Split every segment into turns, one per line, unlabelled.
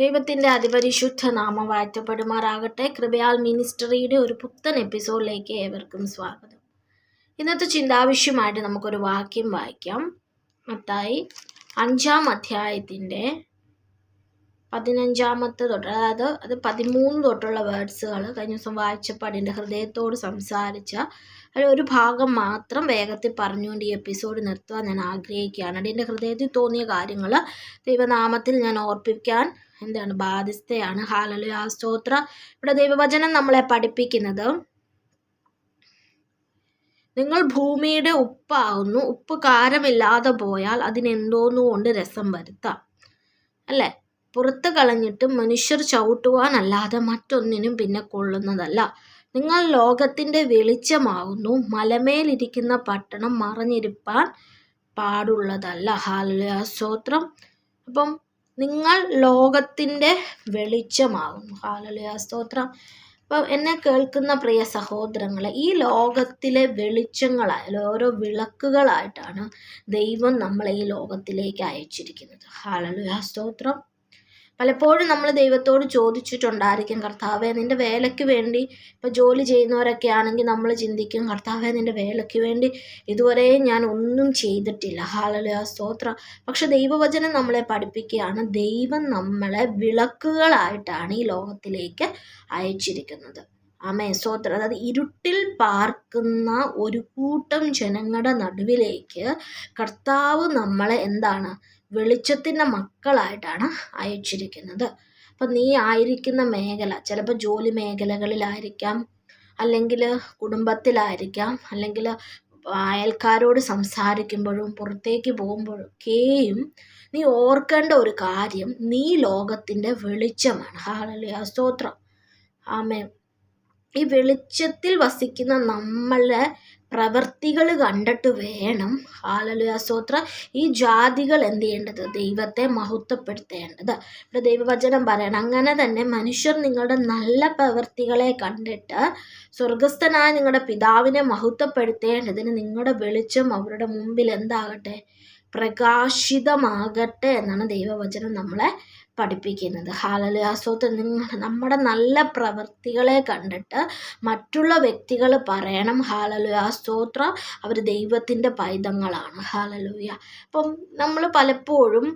ദൈവത്തിന്റെ അതിപരിശുദ്ധ നാമം വാഴ്ത്തപ്പെടുമാറാകട്ടെ. കൃപയാൽ മിനിസ്റ്ററിയുടെ ഒരു പുത്തൻ എപ്പിസോഡിലേക്ക് ഏവർക്കും സ്വാഗതം. ഇന്നത്തെ ചിന്താവിഷയമായിട്ട് നമുക്കൊരു വാക്യം വായിക്കാം. മത്തായി അഞ്ചാം അധ്യായത്തിന്റെ പതിനഞ്ചാമത്തെ തൊട്ട് അതായത് അത് പതിമൂന്ന് തൊട്ടുള്ള വേർഡ്സുകൾ കഴിഞ്ഞ ദിവസം വായിച്ചപ്പോൾ അതിന്റെ ഹൃദയത്തോട് സംസാരിച്ച ഒരു ഭാഗം മാത്രം വേഗത്തിൽ പറഞ്ഞുകൊണ്ട് ഈ എപ്പിസോഡ് നിർത്തുവാൻ ഞാൻ ആഗ്രഹിക്കുകയാണ്. അതിന്റെ ഹൃദയത്തിൽ തോന്നിയ കാര്യങ്ങൾ ദൈവനാമത്തിൽ ഞാൻ ഓർപ്പിക്കാൻ എന്താണ് ബാധ്യസ്ഥയാണ്. ഹാലലു ആ സ്തോത്ര. ഇവിടെ ദൈവവചനം നമ്മളെ പഠിപ്പിക്കുന്നത് നിങ്ങൾ ഭൂമിയുടെ ഉപ്പാകുന്നു. ഉപ്പ് കാരമില്ലാതെ പോയാൽ അതിനെന്തോന്നുകൊണ്ട് രസം വരുത്താം. അല്ലേ? പുറത്ത് കളഞ്ഞിട്ട് മനുഷ്യർ ചവിട്ടുവാനല്ലാതെ മറ്റൊന്നിനും പിന്നെ കൊള്ളുന്നതല്ല. നിങ്ങൾ ലോകത്തിന്റെ വെളിച്ചമാകുന്നു മലമേലിരിക്കുന്ന പട്ടണം മറഞ്ഞിരിപ്പാൻ പാടുള്ളതല്ല. ഹാലലയാസ്തോത്രം അപ്പം നിങ്ങൾ ലോകത്തിന്റെ വെളിച്ചമാകുന്നു ഹാലലയാസ്തോത്രം അപ്പം എന്നെ കേൾക്കുന്ന പ്രിയ സഹോദരങ്ങളെ ഈ ലോകത്തിലെ വെളിച്ചങ്ങളായാലും ഓരോ വിളക്കുകളായിട്ടാണ് ദൈവം നമ്മളെ ഈ ലോകത്തിലേക്ക് അയച്ചിരിക്കുന്നത്. ഹാലലുയ സ്തോത്രം. പലപ്പോഴും നമ്മൾ ദൈവത്തോട് ചോദിച്ചിട്ടുണ്ടായിരിക്കും കർത്താവെ നിന്റെ വേലയ്ക്ക് വേണ്ടി ഇപ്പോൾ ജോലി ചെയ്യുന്നവരൊക്കെ ആണെങ്കിൽ നമ്മൾ ചിന്തിക്കും കർത്താവെ നിന്റെ വേലയ്ക്ക് വേണ്ടി ഇതുവരെ ഞാൻ ഒന്നും ചെയ്തിട്ടില്ല. ഹാലലുയ സ്തോത്രം. പക്ഷെ ദൈവവചനം നമ്മളെ പഠിപ്പിക്കുകയാണ്. ദൈവം നമ്മളെ വിളക്കുകളായിട്ടാണ് ഈ ലോകത്തിലേക്ക് അയച്ചിരിക്കുന്നത്. ആമേ സ്തോത്രം. അതായത് ഇരുട്ടിൽ പാർക്കുന്ന ഒരു കൂട്ടം ജനങ്ങളുടെ നടുവിലേക്ക് കർത്താവ് നമ്മളെ എന്താണ് വെളിച്ചത്തിന്റെ മക്കളായിട്ടാണ് അയച്ചിരിക്കുന്നത്. അപ്പം നീ ആയിരിക്കുന്ന മേഖല ചിലപ്പോൾ ജോലി മേഖലകളിലായിരിക്കാം അല്ലെങ്കിൽ കുടുംബത്തിലായിരിക്കാം അല്ലെങ്കിൽ അയൽക്കാരോട് സംസാരിക്കുമ്പോഴും പുറത്തേക്ക് പോകുമ്പോഴൊക്കെയും നീ ഓർക്കേണ്ട ഒരു കാര്യം നീ ലോകത്തിന്റെ വെളിച്ചമാണ്. ഹാലലിയ സ്തോത്രം. ആമേ ഈ വെളിച്ചത്തിൽ വസിക്കുന്ന നമ്മളെ പ്രവർത്തികൾ കണ്ടിട്ട് വേണം ഹാലലുയ സ്തോത്ര ഈ ജാതികൾ എന്ത് ചെയ്യേണ്ടത്? ദൈവത്തെ മഹത്വപ്പെടുത്തേണ്ടത്. ഇവിടെ ദൈവവചനം പറയണം അങ്ങനെ തന്നെ മനുഷ്യർ നിങ്ങളുടെ നല്ല പ്രവർത്തികളെ കണ്ടിട്ട് സ്വർഗസ്ഥനായ നിങ്ങളുടെ പിതാവിനെ മഹത്വപ്പെടുത്തേണ്ടതിന് നിങ്ങളുടെ വെളിച്ചം അവരുടെ മുമ്പിൽ എന്താകട്ടെ? പ്രകാശിതമാകട്ടെ എന്നാണ് ദൈവവചനം നമ്മളെ പഠിപ്പിക്കുന്നത്. ഹാലലുയാസോത്ത് നിങ്ങൾ നമ്മുടെ നല്ല പ്രവൃത്തികളെ കണ്ടിട്ട് മറ്റുള്ള വ്യക്തികൾ പറയണം. ഹാലലുയ. സ്തോത്ര. അവർ ദൈവത്തിന്റെ പൈതങ്ങളാണ്. ഹാലലുയ. അപ്പം നമ്മൾ പലപ്പോഴും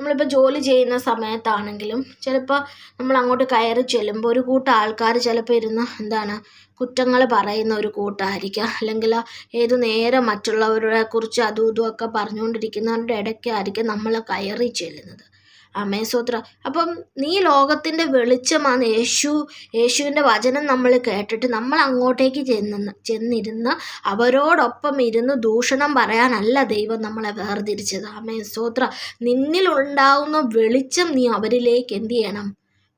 നമ്മളിപ്പോൾ ജോലി ചെയ്യുന്ന സമയത്താണെങ്കിലും ചിലപ്പോൾ നമ്മൾ അങ്ങോട്ട് കയറി ചെല്ലുമ്പോൾ ഒരു കൂട്ടം ആൾക്കാർ ചിലപ്പോൾ ഇരുന്ന് എന്താണ് കുറ്റങ്ങൾ പറയുന്ന ഒരു കൂട്ടമായിരിക്കാം അല്ലെങ്കിൽ ഏതു നേരം മറ്റുള്ളവരെ കുറിച്ച് അതും ഇതും ഒക്കെ പറഞ്ഞുകൊണ്ടിരിക്കുന്നവരുടെ ഇടയ്ക്കായിരിക്കും നമ്മൾ കയറി ചെല്ലുന്നത്. അമേസോത്ര അപ്പം നീ ലോകത്തിന്റെ വെളിച്ചമാണ് യേശു യേശുവിന്റെ വചനം നമ്മൾ കേട്ടിട്ട് നമ്മൾ അങ്ങോട്ടേക്ക് ചെന്ന് ചെന്നിരുന്ന് അവരോടൊപ്പം ഇരുന്ന് ദൂഷണം പറയാനല്ല ദൈവം നമ്മളെ വേർതിരിച്ചത്. അമേസോത്ര നിന്നിലുണ്ടാവുന്ന വെളിച്ചം നീ അവരിലേക്ക് എന്ത് ചെയ്യണം?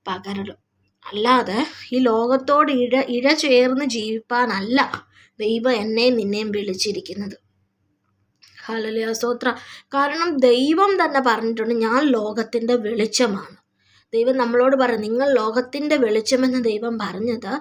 പകരണം അല്ലാതെ ഈ ലോകത്തോട് ഇഴ ഇഴ ചേർന്ന് ജീവിപ്പാനല്ല ദൈവം എന്നെയും നിന്നെയും വിളിച്ചിരിക്കുന്നത്. ഹലലിയ സ്തോത്ര. കാരണം ദൈവം തന്നെ പറഞ്ഞിട്ടുണ്ട് ഞാൻ ലോകത്തിന്റെ വെളിച്ചമാണ്. ദൈവം നമ്മളോട് പറഞ്ഞു നിങ്ങൾ ലോകത്തിന്റെ വെളിച്ചമെന്ന് ദൈവം പറഞ്ഞത്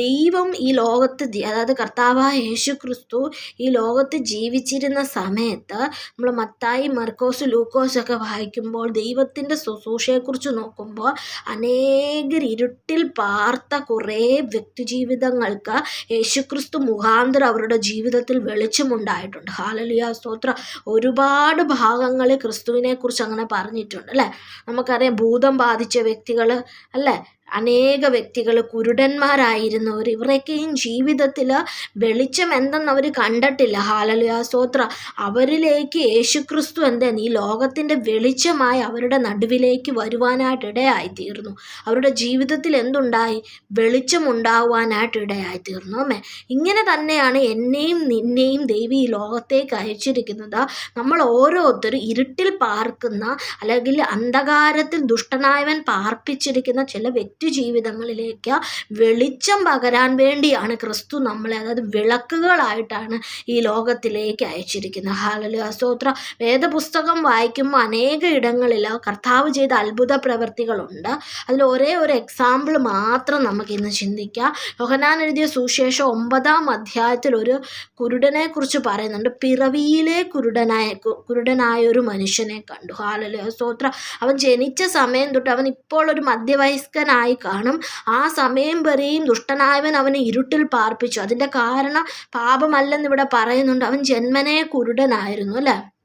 ദൈവം ഈ ലോകത്ത് അതായത് കർത്താവായ യേശു ക്രിസ്തു ഈ ലോകത്ത് ജീവിച്ചിരുന്ന സമയത്ത് നമ്മൾ മത്തായി മർക്കോസ് ലൂക്കോസ് ഒക്കെ വായിക്കുമ്പോൾ ദൈവത്തിന്റെ ശുശ്രൂഷയെക്കുറിച്ച് നോക്കുമ്പോൾ അനേകർ ഇരുട്ടിൽ പാർത്ത കുറേ വ്യക്തിജീവിതങ്ങൾക്ക് യേശുക്രിസ്തു മുഖാന്തരം അവരുടെ ജീവിതത്തിൽ വെളിച്ചമുണ്ടായിട്ടുണ്ട്. ഹാലലിയ സ്തോത്ര. ഒരുപാട് ഭാഗങ്ങളിൽ ക്രിസ്തുവിനെക്കുറിച്ച് അങ്ങനെ പറഞ്ഞിട്ടുണ്ട് അല്ലേ? നമുക്കറിയാം ഭൂതം ബാധിച്ച വ്യക്തികൾ അല്ലേ? അനേക വ്യക്തികൾ കുരുടന്മാരായിരുന്നവർ ഇവരൊക്കെയും ജീവിതത്തിൽ വെളിച്ചം എന്തെന്ന് അവർ കണ്ടിട്ടില്ല. ഹാലലുയ സ്തോത്ര. അവരിലേക്ക് യേശുക്രിസ്തു എന്തെന്ന് ഈ ലോകത്തിന്റെ വെളിച്ചമായി അവരുടെ നടുവിലേക്ക് വരുവാനായിട്ട് ഇടയായി തീർന്നു അവരുടെ ജീവിതത്തിൽ എന്തുണ്ടായി? വെളിച്ചമുണ്ടാവാനായിട്ട് ഇടയായി തീർന്നു അമ്മേ ഇങ്ങനെ തന്നെയാണ് എന്നെയും നിന്നെയും ദൈവം ഈ ലോകത്തേക്ക് അയച്ചിരിക്കുന്നത്. നമ്മൾ ഓരോരുത്തരും ഇരുട്ടിൽ പാർക്കുന്ന അല്ലെങ്കിൽ അന്ധകാരത്തിൽ ദുഷ്ടനായവൻ പാർപ്പിച്ചിരിക്കുന്ന ചില വ്യക്തി വ്യക്തി വെളിച്ചം പകരാൻ വേണ്ടിയാണ് ക്രിസ്തു നമ്മളെ അതായത് വിളക്കുകളായിട്ടാണ് ഈ ലോകത്തിലേക്ക് അയച്ചിരിക്കുന്നത്. ഹാലലു അസോത്ര വേദപുസ്തകം വായിക്കുമ്പോൾ അനേക ഇടങ്ങളിൽ കർത്താവ് ചെയ്ത അത്ഭുത പ്രവൃത്തികളുണ്ട് അതിൽ ഒരേ ഒരു എക്സാമ്പിൾ മാത്രം നമുക്കിന്ന് ചിന്തിക്കാം. യോഹനാൻ എഴുതിയ സുശേഷം ഒമ്പതാം അധ്യായത്തിൽ ഒരു കുരുടനെ കുറിച്ച് പറയുന്നുണ്ട്. പിറവിയിലെ കുരുടനായ കുരുടനായ ഒരു മനുഷ്യനെ കണ്ടു. ഹാലലു സ്തോത്ര. അവൻ ജനിച്ച സമയം തൊട്ട് അവൻ ഇപ്പോൾ ഒരു മധ്യവയസ്കനായി കാണും. ആ സമയം വരെയും ദുഷ്ടനായവൻ അവനെ ഇരുട്ടിൽ പാർപ്പിച്ചു. അതിന്റെ കാരണം പാപമല്ലെന്ന് ഇവിടെ പറയുന്നുണ്ട്. അവൻ ജന്മനെ കുരുടനായിരുന്നു അല്ലേ?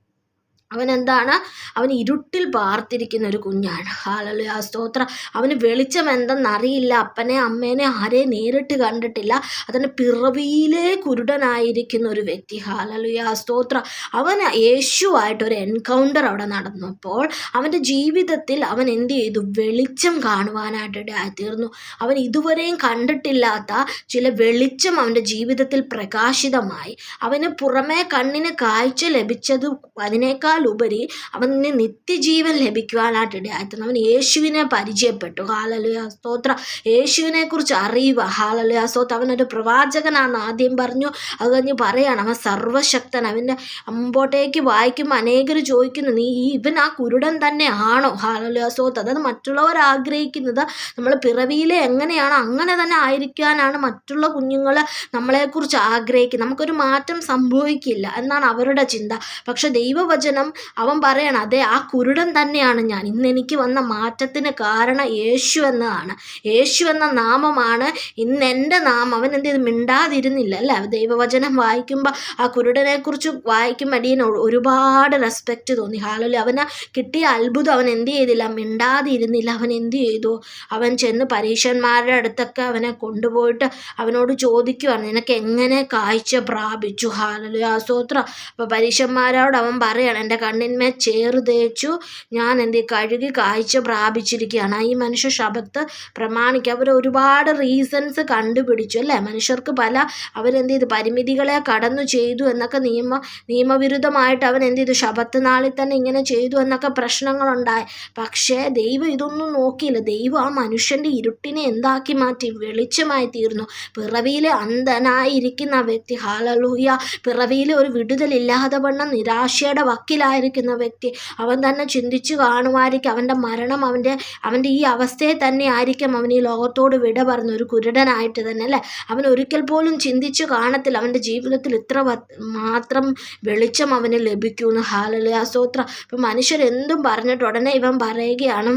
അവൻ എന്താണ് അവൻ ഇരുട്ടിൽ പാർത്തിരിക്കുന്ന ഒരു കുഞ്ഞാണ്. ഹാലലുയ സ്തോത്ര. അവന് വെളിച്ചം എന്തെന്നറിയില്ല. അപ്പനെ അമ്മേനെ ആരെയും നേരിട്ട് കണ്ടിട്ടില്ല. അതിന് പിറവിയിലെ കുരുടനായിരിക്കുന്ന ഒരു വ്യക്തി. ഹാലലുയ സ്തോത്ര. അവൻ യേശുവായിട്ടൊരു എൻകൗണ്ടർ അവിടെ നടന്നപ്പോൾ അവന്റെ ജീവിതത്തിൽ അവൻ എന്ത് ചെയ്തു? വെളിച്ചം കാണുവാനായിട്ട് തീർന്നു. അവൻ ഇതുവരെയും കണ്ടിട്ടില്ലാത്ത ചില വെളിച്ചം അവന്റെ ജീവിതത്തിൽ പ്രകാശിതമായി. അവന് പുറമേ കണ്ണിന് കാഴ്ച ലഭിച്ചത് അതിനേക്കാൾ ഉപരി അവന് നിത്യജീവൻ ലഭിക്കുവാനായിട്ട് ഇടയായിത്തീർന്നു അവൻ യേശുവിനെ പരിചയപ്പെട്ടു. ഹാലലുയ സ്തോത്ര. യേശുവിനെ കുറിച്ച് അറിയുക. ഹാലലുയ സ്തോത്ര. അവനൊരു പ്രവാചകനാണ് ആദ്യം പറഞ്ഞു. അത് കഴിഞ്ഞ് പറയാണ് അവൻ സർവശക്തൻ. അവന്റെ അമ്പോട്ടേക്ക് വായിക്കുമ്പോൾ അനേകർ ചോദിക്കുന്നു നീ ഇവൻ ആ കുരുടൻ തന്നെ ആണോ? ഹാലലുയ സ്തോത്ര. അതായത് മറ്റുള്ളവർ ആഗ്രഹിക്കുന്നത് നമ്മൾ പിറവിയിലെ എങ്ങനെയാണോ അങ്ങനെ തന്നെ ആയിരിക്കാനാണ് മറ്റുള്ള കുഞ്ഞുങ്ങൾ നമ്മളെക്കുറിച്ച് ആഗ്രഹിക്കുന്നത്. നമുക്കൊരു മാറ്റം സംഭവിക്കില്ല എന്നാണ് അവരുടെ ചിന്ത. പക്ഷെ ദൈവവചനം അവൻ പറയണം അതെ ആ കുരുടൻ തന്നെയാണ് ഞാൻ. ഇന്ന് എനിക്ക് വന്ന മാറ്റത്തിന് കാരണം യേശു എന്നതാണ്. യേശു എന്ന നാമമാണ് ഇന്ന് എന്റെ നാമം. അവൻ എന്ത് ചെയ്ത്? മിണ്ടാതിരുന്നില്ല അല്ലേ? ദൈവവചനം വായിക്കുമ്പോൾ ആ കുരുടനെക്കുറിച്ച് വായിക്കുമ്പോൾ അടിയന് ഒരുപാട് റെസ്പെക്റ്റ് തോന്നി. ഹാലല്ലേ അവന് കിട്ടിയ അത്ഭുതം അവൻ എന്ത് ചെയ്തില്ല? മിണ്ടാതിരുന്നില്ല. അവൻ എന്ത് ചെയ്തു? അവൻ ചെന്ന് പരീക്ഷന്മാരുടെ അടുത്തൊക്കെ അവനെ കൊണ്ടുപോയിട്ട് അവനോട് ചോദിക്കുവാണ് നിനക്ക് എങ്ങനെ കാഴ്ച പ്രാപിച്ചു? ഹാലലു ആസൂത്രം അപ്പോൾ പരീക്ഷന്മാരോട് അവൻ പറയാണ് എന്റെ കണ്ണിന്മേൽ ചേറ് തേച്ചു ഞാൻ എന്ത് കഴുകി കാഴ്ച പ്രാപിച്ചിരിക്കുകയാണ്. ഈ മനുഷ്യ ശബത്ത് പ്രമാണിക്കുക. അവർ ഒരുപാട് റീസൺസ് കണ്ടുപിടിച്ചു അല്ലേ? മനുഷ്യർക്ക് പല അവരെന്ത് ചെയ്തു? പരിമിതികളെ കടന്നു ചെയ്തു എന്നൊക്കെ നിയമ നിയമവിരുദ്ധമായിട്ട് അവൻ എന്ത് ചെയ്തു? ശബത്ത് നാളിൽ തന്നെ ഇങ്ങനെ ചെയ്തു എന്നൊക്കെ പ്രശ്നങ്ങളുണ്ടായി. പക്ഷേ ദൈവം ഇതൊന്നും നോക്കിയില്ല. ദൈവം ആ മനുഷ്യന്റെ ഇരുട്ടിനെ എന്താക്കി മാറ്റി? വെളിച്ചമായി തീർന്നു. പിറവിയിലെ അന്ധനായിരിക്കുന്ന വ്യക്തി ഹാലലൂയ പിറവിയിലെ ഒരു വിടുതലില്ലാതെ വണ്ണം നിരാശയുടെ വക്കിലായി ആയിരിക്കുന്ന വ്യക്തി. അവൻ തന്നെ ചിന്തിച്ചു കാണുമായിരിക്കും. അവന്റെ മരണം അവന്റെ അവന്റെ ഈ അവസ്ഥയെ തന്നെ ആയിരിക്കും അവൻ ഈ ലോകത്തോട് വിട പറഞ്ഞ ഒരു കുരുടനായിട്ട് തന്നെ അല്ലേ? അവൻ ഒരിക്കൽ പോലും ചിന്തിച്ചു കാണത്തില്ല. അവന്റെ ജീവിതത്തിൽ ഇത്ര മാത്രം വെളിച്ചം അവന് ലഭിക്കുമെന്ന്. ഹാലലയാസോത്ര സ്തോത്ര. ഇപ്പം മനുഷ്യരെന്തും പറഞ്ഞിട്ട് ഉടനെ ഇവൻ പറയുകയാണ്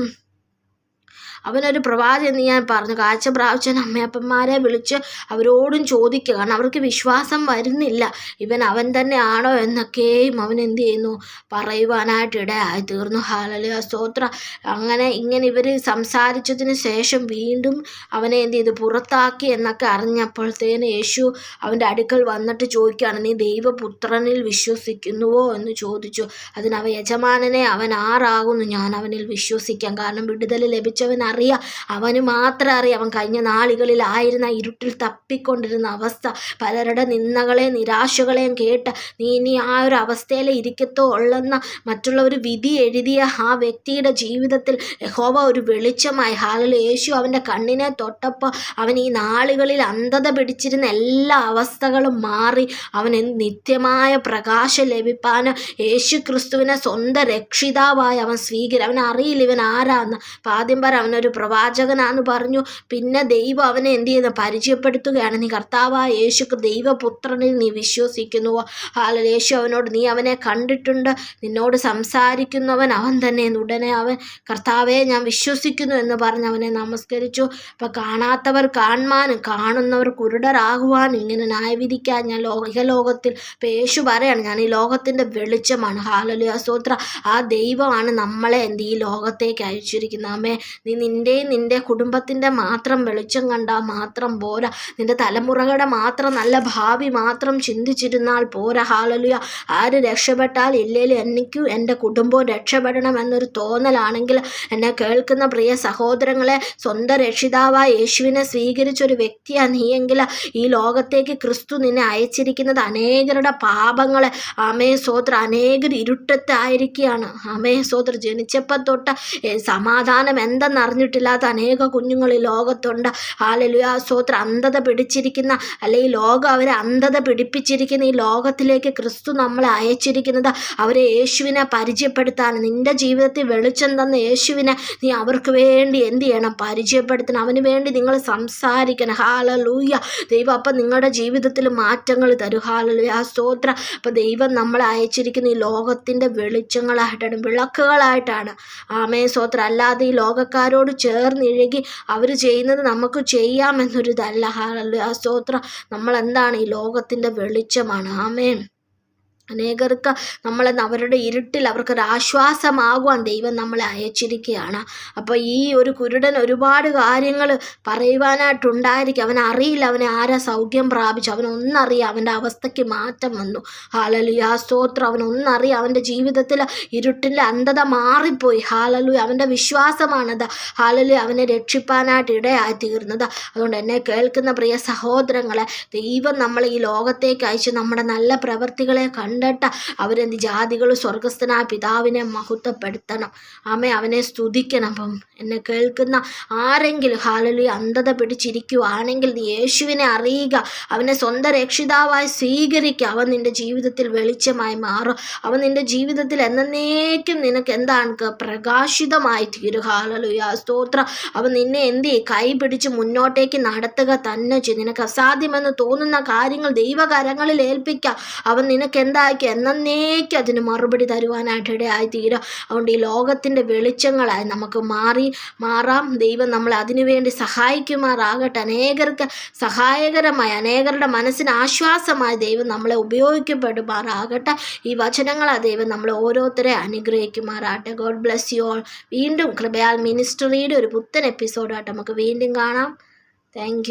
അവനൊരു പ്രവാചകൻ എന്ന് ഞാൻ പറഞ്ഞു. കാഴ്ച പ്രാവശ്യൻ അമ്മയപ്പന്മാരെ വിളിച്ച് അവരോടും ചോദിക്കുക. കാരണം അവർക്ക് വിശ്വാസം വരുന്നില്ല. ഇവൻ അവൻ തന്നെ ആണോ എന്നൊക്കെയും അവൻ എന്ത് ചെയ്യുന്നു? പറയുവാനായിട്ട് ഇടയായി തീർന്നു. ഹാലലിയ സ്തോത്ര. അങ്ങനെ ഇങ്ങനെ ഇവർ സംസാരിച്ചതിന് ശേഷം വീണ്ടും അവനെ എന്ത് ചെയ്തു? പുറത്താക്കി എന്നൊക്കെ അറിഞ്ഞപ്പോഴത്തേന് യേശു അവന്റെ അടുക്കൽ വന്നിട്ട് ചോദിക്കുകയാണ് നീ ദൈവപുത്രനിൽ വിശ്വസിക്കുന്നുവോ? എന്ന് ചോദിച്ചു. അതിനവ യജമാനനെ അവൻ ആറാകുന്നു. ഞാൻ അവനിൽ വിശ്വസിക്കാം. കാരണം വിടുതൽ ലഭിച്ചവൻ അറിയാം അവന് മാത്രം അറിയാം. അവൻ കഴിഞ്ഞ നാളുകളിലായിരുന്ന ഇരുട്ടിൽ തപ്പിക്കൊണ്ടിരുന്ന അവസ്ഥ. പലരുടെ നിന്നകളെയും നിരാശകളെയും കേട്ട് നീ ഇനി ആ ഒരു അവസ്ഥയിൽ ഇരിക്കത്തോ ഉള്ളെന്ന മറ്റുള്ളവർ വിധി എഴുതിയ ആ വ്യക്തിയുടെ ജീവിതത്തിൽ യഹോവ ഒരു വെളിച്ചമായി. ഹാലിൽ യേശു അവന്റെ കണ്ണിനെ തൊട്ടപ്പോൾ അവൻ ഈ നാളുകളിൽ അന്ധത പിടിച്ചിരുന്ന എല്ലാ അവസ്ഥകളും മാറി. അവൻ നിത്യമായ പ്രകാശം ലഭിപ്പാൻ യേശു ക്രിസ്തുവിനെ സ്വന്തം രക്ഷിതാവായി അവൻ സ്വീകരി അവൻ അറിയില്ല ഇവൻ ആരാന്ന്. ആദ്യം പറ അവനൊരു ഒരു പ്രവാചകനാന്ന് പറഞ്ഞു. പിന്നെ ദൈവം അവനെ എന്ത് ചെയ്യുന്നു? പരിചയപ്പെടുത്തുകയാണ്. നീ കർത്താവായ യേശുക്ക് ദൈവപുത്രനിൽ നീ വിശ്വസിക്കുന്നുവോ ഹാല യേശു അവനോട് നീ അവനെ കണ്ടിട്ടുണ്ട്. നിന്നോട് സംസാരിക്കുന്നവൻ അവൻ തന്നെ ഉടനെ അവൻ കർത്താവെ ഞാൻ വിശ്വസിക്കുന്നു എന്ന് പറഞ്ഞ് അവനെ നമസ്കരിച്ചു. അപ്പം കാണാത്തവർ കാണുവാനും കാണുന്നവർ കുരുടരാകുവാനും ഇങ്ങനെ ന്യായവിധിക്കാൻ ഞാൻ ലോകലോകത്തിൽ ഇപ്പം യേശു പറയാണ് ഞാൻ ഈ ലോകത്തിന്റെ വെളിച്ചമാണ്. ഹാലലു അസോത്ര ആ ദൈവമാണ് നമ്മളെ എന്ത് ഈ ലോകത്തേക്ക് അയച്ചിരിക്കുന്നത്. അമ്മേ നീ നിന്റെയും നിന്റെ കുടുംബത്തിന്റെ മാത്രം വെളിച്ചം കണ്ടാൽ മാത്രം പോരാ. നിന്റെ തലമുറകളുടെ മാത്രം നല്ല ഭാവി മാത്രം ചിന്തിച്ചിരുന്നാൽ പോരാ. ഹാലലുയ. ആര് രക്ഷപ്പെട്ടാൽ ഇല്ലേലും എനിക്കും എന്റെ കുടുംബവും രക്ഷപ്പെടണം എന്നൊരു തോന്നലാണെങ്കിൽ എന്നെ കേൾക്കുന്ന പ്രിയ സഹോദരങ്ങളെ സ്വന്തം രക്ഷിതാവായ യേശുവിനെ സ്വീകരിച്ചൊരു വ്യക്തിയാണ് നീയെങ്കിൽ ഈ ലോകത്തേക്ക് ക്രിസ്തു നിന്നെ അയച്ചിരിക്കുന്നത് അനേകരുടെ പാപങ്ങളെ. അമേ സോദർ അനേകർ ഇരുട്ടത്തായിരിക്കുകയാണ് അമേ സോദർ ജനിച്ചപ്പം തൊട്ട് സമാധാനം എന്തെന്നറിഞ്ഞ അറിഞ്ഞിട്ടില്ലാത്ത അനേക കുഞ്ഞുങ്ങൾ ഈ ലോകത്തുണ്ട്. ആലലുയ സ്തോത്ര. അന്ധത പിടിച്ചിരിക്കുന്ന അല്ലെങ്കിൽ ലോകം അവരെ അന്ധത പിടിപ്പിച്ചിരിക്കുന്ന ഈ ലോകത്തിലേക്ക് ക്രിസ്തു നമ്മളെ അയച്ചിരിക്കുന്നത് അവരെ യേശുവിനെ പരിചയപ്പെടുത്താൻ. നിന്റെ ജീവിതത്തിൽ വെളിച്ചം തന്ന യേശുവിനെ നീ അവർക്ക് വേണ്ടി എന്ത് ചെയ്യണം? പരിചയപ്പെടുത്തണം. അവന് വേണ്ടി നിങ്ങൾ സംസാരിക്കണം. ഹാലലൂയ ദൈവം അപ്പം നിങ്ങളുടെ ജീവിതത്തിൽ മാറ്റങ്ങൾ തരും. ഹാലലൂയ സ്തോത്ര. അപ്പം ദൈവം നമ്മളെ അയച്ചിരിക്കുന്ന ഈ ലോകത്തിന്റെ വെളിച്ചങ്ങളായിട്ടാണ് വിളക്കുകളായിട്ടാണ്. ആമേ സ്തോത്ര. അല്ലാതെ ഈ ലോകക്കാരോട് ചേർന്നിഴകി അവർ ചെയ്യുന്നത് നമുക്ക് ചെയ്യാമെന്നൊരിതല്ല. ആ സ്തോത്ര. നമ്മൾ എന്താണ് ഈ ലോകത്തിന്റെ വെളിച്ചമാണ്. ആമേ അനേകർക്ക് നമ്മൾ അവരുടെ ഇരുട്ടിൽ അവർക്കൊരു ആശ്വാസമാകുവാൻ ദൈവം നമ്മളെ അയച്ചിരിക്കുകയാണ്. അപ്പോൾ ഈ ഒരു കുരുടൻ ഒരുപാട് കാര്യങ്ങൾ പറയുവാനായിട്ടുണ്ടായിരിക്കും. അവൻ അറിയില്ല അവനെ ആരാ സൗഖ്യം പ്രാപിച്ചു. അവനൊന്നറിയാം അവന്റെ അവസ്ഥയ്ക്ക് മാറ്റം വന്നു. ഹാലലുയ. സ്തോത്രം. അവനൊന്നറിയാം അവന്റെ ജീവിതത്തിൽ ഇരുട്ടിന്റെ അന്ധത മാറിപ്പോയി. ഹാലലു അവന്റെ വിശ്വാസമാണത്. ഹാലലു അവനെ രക്ഷിപ്പാനായിട്ട് ഇടയായി തീർന്നത് അതുകൊണ്ട് എന്നെ കേൾക്കുന്ന പ്രിയ സഹോദരങ്ങളെ ദൈവം നമ്മളെ ഈ ലോകത്തേക്ക് അയച്ച് നമ്മുടെ നല്ല പ്രവൃത്തികളെ കണ്ട് കണ്ടിട്ട് അവരെന്ത് ജാതികൾ സ്വർഗസ്ഥനായ പിതാവിനെ മഹത്വപ്പെടുത്തണം. ആമേ അവനെ സ്തുതിക്കണം. അപ്പം എന്നെ കേൾക്കുന്ന ആരെങ്കിലും ഹാലലി അന്ധത പിടിച്ചിരിക്കുവാണെങ്കിൽ നീ യേശുവിനെ അറിയുക. അവനെ സ്വന്തം രക്ഷിതാവായി സ്വീകരിക്കുക. അവൻ നിന്റെ ജീവിതത്തിൽ വെളിച്ചമായി മാറും. അവൻ നിന്റെ ജീവിതത്തിൽ എന്നേക്കും നിനക്ക് എന്താണ് പ്രകാശിതമായി തീരും. ഹാലലുയ സ്തോത്രം. അവൻ നിന്നെ എന്ത് കൈ പിടിച്ച് മുന്നോട്ടേക്ക് നടത്തുക തന്നെ ചെയ്യും. നിനക്ക് അസാധ്യമെന്ന് തോന്നുന്ന കാര്യങ്ങൾ ദൈവകരങ്ങളിൽ ഏൽപ്പിക്കുക അവൻ നിനക്ക് എന്താ ഉണ്ടാക്കി. എന്നേക്കും അതിന് മറുപടി തരുവാനായിട്ട് ഇടയായി തീരും അതുകൊണ്ട് ഈ ലോകത്തിന്റെ വെളിച്ചങ്ങളായി നമുക്ക് മാറി മാറാം. ദൈവം നമ്മളെ അതിനുവേണ്ടി സഹായിക്കുമാറാകട്ടെ. അനേകർക്ക് സഹായകരമായി അനേകരുടെ മനസ്സിന് ആശ്വാസമായി ദൈവം നമ്മളെ ഉപയോഗിക്കപ്പെടുമാറാകട്ടെ. ഈ വചനങ്ങളാ ദൈവം നമ്മളെ ഓരോരുത്തരെ അനുഗ്രഹിക്കുമാറാകട്ടെ. ഗോഡ് ബ്ലെസ് യു ഓൾ വീണ്ടും കൃപയാൽ മിനിസ്റ്ററിയുടെ ഒരു പുത്തൻ എപ്പിസോഡായിട്ട് നമുക്ക് വീണ്ടും കാണാം. താങ്ക്